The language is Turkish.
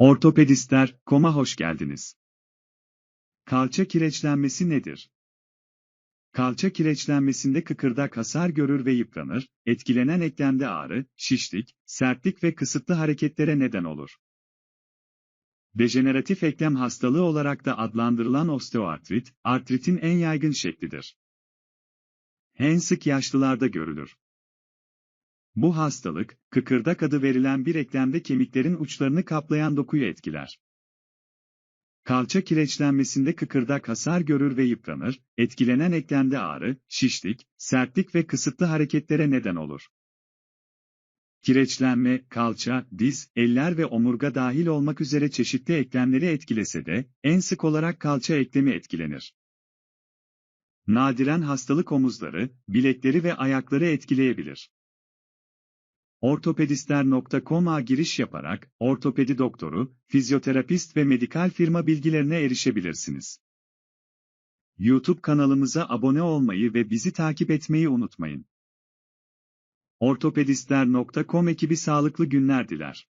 Ortopedistler, koma hoş geldiniz. Kalça kireçlenmesi nedir? Kalça kireçlenmesinde kıkırdak hasar görür ve yıpranır, etkilenen eklemde ağrı, şişlik, sertlik ve kısıtlı hareketlere neden olur. Dejeneratif eklem hastalığı olarak da adlandırılan osteoartrit, artritin en yaygın şeklidir. En sık yaşlılarda görülür. Bu hastalık, kıkırdak adı verilen bir eklemde kemiklerin uçlarını kaplayan dokuyu etkiler. Kalça kireçlenmesinde kıkırdak hasar görür ve yıpranır, etkilenen eklemde ağrı, şişlik, sertlik ve kısıtlı hareketlere neden olur. Kireçlenme, kalça, diz, eller ve omurga dahil olmak üzere çeşitli eklemleri etkilese de, en sık olarak kalça eklemi etkilenir. Nadiren hastalık omuzları, bilekleri ve ayakları etkileyebilir. Ortopedistler.com'a giriş yaparak, ortopedi doktoru, fizyoterapist ve medikal firma bilgilerine erişebilirsiniz. YouTube kanalımıza abone olmayı ve bizi takip etmeyi unutmayın. Ortopedistler.com ekibi sağlıklı günler diler.